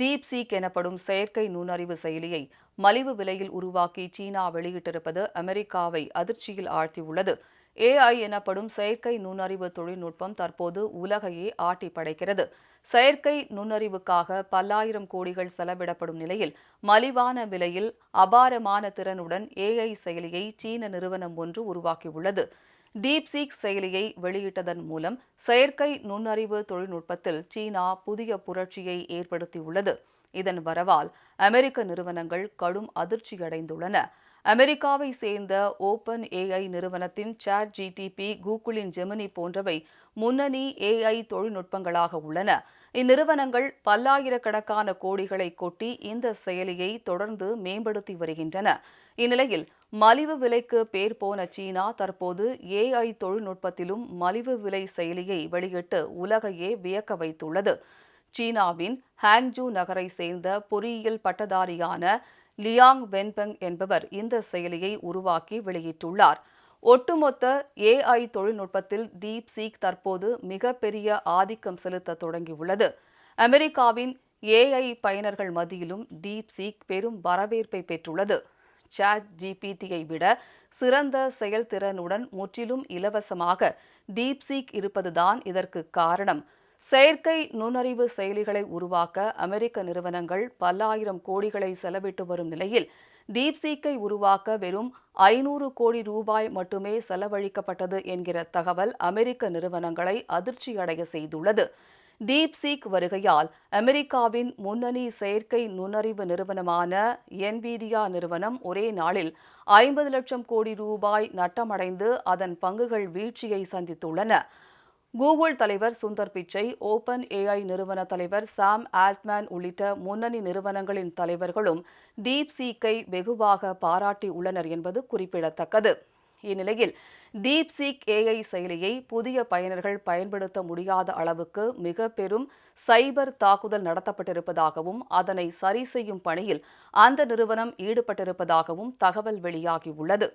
Deep seek எனப்படும் செயற்கை நுண்ணறிவு செயலியை மலிவு விலையில் உருவாக்கி சீனா வெளியிட்டிருப்பது அமெரிக்காவை அதிர்ச்சியில் ஆழ்த்தியுள்ளது. ஏஐ எனப்படும் செயற்கை நுண்ணறிவு தொழில்நுட்பம் தற்போது உலகையே ஆட்டி படைக்கிறது. செயற்கை நுண்ணறிவுக்காக பல்லாயிரம் கோடிகள் செலவிடப்படும் நிலையில் மலிவான விலையில் அபாரமான திறனுடன் ஏஐ செயலியை சீன நிறுவனம் ஒன்று உருவாக்கியுள்ளது. டீப்சீக் செயலியை வெளியிட்டதன் மூலம் செயற்கை நுண்ணறிவு தொழில்நுட்பத்தில் சீனா புதிய புரட்சியை ஏற்படுத்தியுள்ளது. இதன் வரவால் அமெரிக்க நிறுவனங்கள் கடும் அதிர்ச்சியடைந்துள்ளன. அமெரிக்காவை சேர்ந்த ஓபன் ஏஐ நிறுவனத்தின் சாட் ஜிடிபி கூகுளின் ஜெமினி போன்றவை முன்னணி ஏஐ தொழில்நுட்பங்களாக உள்ளன. இந்நிறுவனங்கள் பல்லாயிரக்கணக்கான கோடிகளை கொட்டி இந்த செயலியை தொடர்ந்து மேம்படுத்தி வருகின்றன. இந்நிலையில் மலிவு விலைக்கு பேர் போன சீனா தற்போது ஏஐ தொழில்நுட்பத்திலும் மலிவு விலை செயலியை வெளியிட்டு உலகையே வியக்க வைத்துள்ளது. சீனாவின் ஹாங்ஜூ நகரை சேர்ந்த பொறியியல் பட்டதாரியான லியாங் வென்பெங் என்பவர் இந்த செயலியை உருவாக்கி வெளியிட்டுள்ளார். ஒட்டுமொத்த ஏஐ தொழில்நுட்பத்தில் டீப் சீக் தற்போது மிகப்பெரிய ஆதிக்கம் செலுத்த தொடங்கியுள்ளது. அமெரிக்காவின் ஏஐ பயனர்கள் மத்தியிலும் டீப் சீக் பெரும் வரவேற்பை பெற்றுள்ளது. சாட் ஜிபிடியை விட சிறந்த செயல்திறனுடன் முற்றிலும் இலவசமாக டீப்சீக் இருப்பதுதான் இதற்கு காரணம். செயற்கை நுண்ணறிவு செயலிகளை உருவாக்க அமெரிக்க நிறுவனங்கள் பல்லாயிரம் கோடிகளை செலவிட்டு வரும் நிலையில் டீப்சீக்கை உருவாக்க வெறும் ஐநூறு கோடி ரூபாய் மட்டுமே செலவழிக்கப்பட்டது என்கிற தகவல் அமெரிக்க நிறுவனங்களை அதிர்ச்சியடைய செய்துள்ளது. டீப்சீக் வருகையால் அமெரிக்காவின் முன்னணி செயற்கை நுண்ணறிவு நிறுவனமான என்பிடியா நிறுவனம் ஒரே நாளில் ஐம்பது லட்சம் கோடி ரூபாய் நட்டமடைந்து அதன் பங்குகள் வீழ்ச்சியை சந்தித்துள்ளன. கூகுள் தலைவர் சுந்தர் பிச்சை ஓபன் ஏஐ நிறுவன தலைவர் சாம் ஆல்ட்மேன் உள்ளிட்ட முன்னணி நிறுவனங்களின் தலைவர்களும் டீப் சீக்கை வெகுவாக பாராட்டி உள்ளனர் என்பது குறிப்பிடத்தக்கது. இந்நிலையில் டீப் சீக் ஏஐ செயலியை புதிய பயனர்கள் பயன்படுத்த முடியாத அளவுக்கு மிக பெரும் சைபர் தாக்குதல் நடத்தப்பட்டிருப்பதாகவும் அதனை சரி செய்யும் பணியில் அந்த நிறுவனம் ஈடுபட்டிருப்பதாகவும் தகவல் வெளியாகியுள்ளது